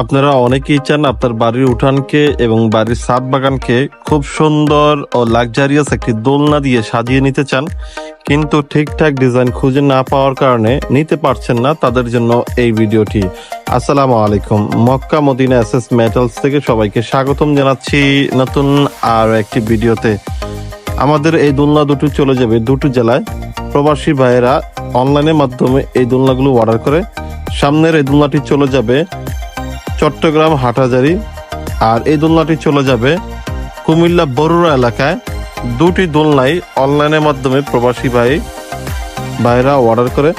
আপনারা অনেকেই চান আপনার বাড়ির উঠানকে এবং বাড়ির ছাদ বাগানকে খুব সুন্দর ও লাক্সারিয়াস একটি দোলনা দিয়ে সাজিয়ে নিতে চান, কিন্তু ঠিকঠাক ডিজাইন খুঁজে না পাওয়ার কারণে নিতে পারছেন না তাদের জন্য এই ভিডিওটি। আসসালামু আলাইকুম। Mecca Medina S S metals থেকে সবাইকে স্বাগতম জানাচ্ছি নতুন আর একটি ভিডিওতে। আমাদের এই দোলনা দুটো চলে যাবে দুটো জেলায়। প্রবাসী ভাইয়েরা অনলাইনের মাধ্যমে এই দোলনাগুলো অর্ডার করে। সামনের এই দোলনাটি চলে যাবে চট্টগ্রাম হাটাজারি আর এই দোলনাটি চলে যাবে কুমিল্লা বরুড়া এলাকায়। দুটি দোলনাই অনলাইনের মাধ্যমে প্রবাসী ভাই, ভাইরা অর্ডার করে।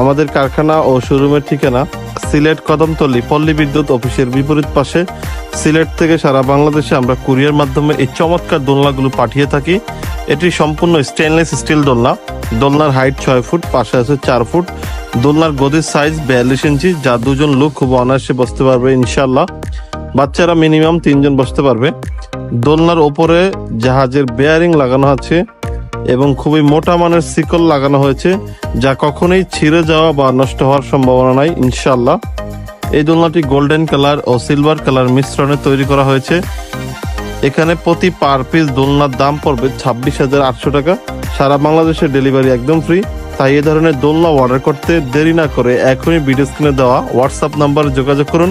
আমাদের কারখানা ও শোরুমের ঠিকানা সিলেট কদমতলী পল্লী বিদ্যুৎ অফিসের বিপরীত পাশে। সিলেট থেকে সারা বাংলাদেশে আমরা কুরিয়ার মাধ্যমে এই চমৎকার দোলনাগুলো পাঠিয়ে থাকি। এটি সম্পূর্ণ স্টেনলেস স্টিল দোলনা। দোলনার হাইট ছয় ফুট, পাশে আছে চার ফুট। দোলনার গদির সাইজ বিয়াল্লিশ ইঞ্চি, যা দুজন লোক খুব অনায়াসে বসতে পারবে ইনশাল্লাহ বাচ্চারা মিনিমাম তিনজন বসতে পারবে। দোলনার ওপরে জাহাজের বেয়ারিং লাগানো আছে এবং খুবই মোটা মানের শিকল লাগানো হয়েছে, যা কখনোই ছিঁড়ে যাওয়া বা নষ্ট হওয়ার সম্ভাবনা নাই ইনশাল্লাহ এই দোলনাটি গোল্ডেন কালার ও সিলভার কালার মিশ্রণে তৈরি করা হয়েছে। এখানে প্রতি পার পিস দোলনার দাম পড়বে ছাব্বিশ হাজার আটশো টাকা। সারা বাংলাদেশে ডেলিভারি একদম ফ্রি তাই এ ধরনের দোলনা অর্ডার করতে দেরি না করে এখনই ভিডিও স্ক্রিনে দেওয়া হোয়াটসঅ্যাপ নাম্বারে যোগাযোগ করুন।